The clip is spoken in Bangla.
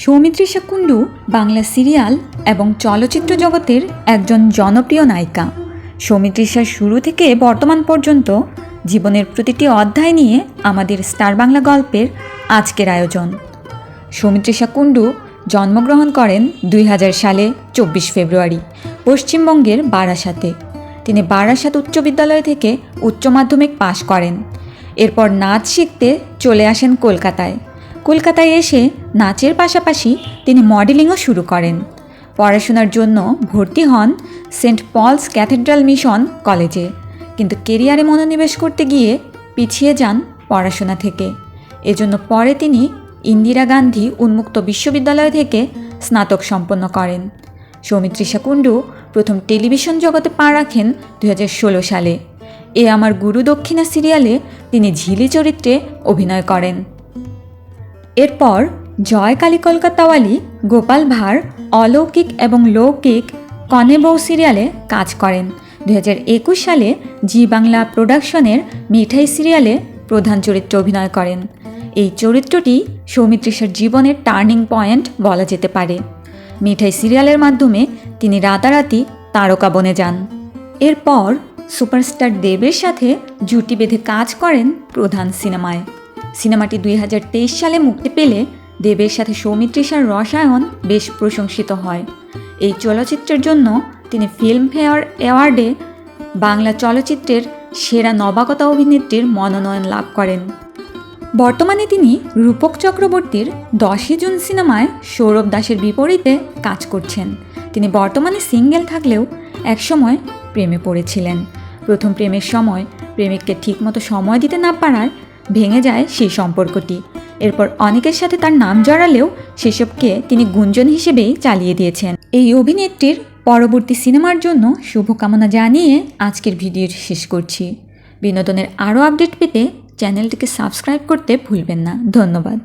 সৌমিত্রিষা কুণ্ডু বাংলা সিরিয়াল এবং চলচ্চিত্র জগতের একজন জনপ্রিয় নায়িকা। সৌমিত্রিষার শুরু থেকে বর্তমান পর্যন্ত জীবনের প্রতিটি অধ্যায় নিয়ে আমাদের স্টার বাংলা গল্পের আজকের আয়োজন। সৌমিত্রিষা কুণ্ডু জন্মগ্রহণ করেন দুই হাজার সালে, চব্বিশ ফেব্রুয়ারি, পশ্চিমবঙ্গের বারাসাতে। তিনি বারাসাত উচ্চ বিদ্যালয় থেকে উচ্চ মাধ্যমিক পাশ করেন। এরপর নাচ শিখতে চলে আসেন কলকাতায়। কলকাতায় এসে নাচের পাশাপাশি তিনি মডেলিংও শুরু করেন। পড়াশোনার জন্য ভর্তি হন সেন্ট পলস ক্যাথেড্রাল মিশন কলেজে, কিন্তু কেরিয়ারে মনোনিবেশ করতে গিয়ে পিছিয়ে যান পড়াশোনা থেকে। এজন্য পরে তিনি ইন্দিরা গান্ধী উন্মুক্ত বিশ্ববিদ্যালয় থেকে স্নাতক সম্পন্ন করেন। সৌমিত্রিষা কুণ্ডু প্রথম টেলিভিশন জগতে পা রাখেন দু হাজার ষোলো সালে। এ আমার গুরু দক্ষিণা সিরিয়ালে তিনি ঝিলি চরিত্রে অভিনয় করেন। এরপর জয় কালী কলকাতাওয়ালি গোপাল ভাঁড়, অলৌকিক এবং লৌকিক কনে বউ সিরিয়ালে কাজ করেন। দু একুশ সালে জি বাংলা প্রোডাকশনের মিঠাই সিরিয়ালে প্রধান চরিত্রে অভিনয় করেন। এই চরিত্রটি সৌমিত্রিষার জীবনের টার্নিং পয়েন্ট বলা যেতে পারে। মিঠাই সিরিয়ালের মাধ্যমে তিনি রাতারাতি তারকা বনে যান। এরপর সুপারস্টার দেবের সাথে জুটি বেঁধে কাজ করেন প্রধান সিনেমায়। সিনেমাটি দুই হাজার তেইশ সালে মুক্তি পেলে দেবের সাথে সৌমিত্রিষার রসায়ন বেশ প্রশংসিত হয়। এই চলচ্চিত্রের জন্য তিনি ফিল্মফেয়ার অ্যাওয়ার্ডে বাংলা চলচ্চিত্রের সেরা নবাগতা অভিনেত্রীর মনোনয়ন লাভ করেন। বর্তমানে তিনি রূপক চক্রবর্তীর দশই জুন সিনেমায় সৌরভ দাসের বিপরীতে কাজ করছেন। তিনি বর্তমানে সিঙ্গেল থাকলেও একসময় প্রেমে পড়েছিলেন। প্রথম প্রেমের সময় প্রেমিককে ঠিকমতো সময় দিতে না পারার ভেঙে যায় সেই সম্পর্কটি। এরপর অনেকের সাথে তার নাম জড়ালেও সেসবকে তিনি গুঞ্জন হিসেবেই চালিয়ে দিয়েছেন। এই অভিনেত্রীর পরবর্তী সিনেমার জন্য শুভকামনা জানিয়ে আজকের ভিডিও শেষ করছি। বিনোদনের আরও আপডেট পেতে চ্যানেলটিকে সাবস্ক্রাইব করতে ভুলবেন না। ধন্যবাদ।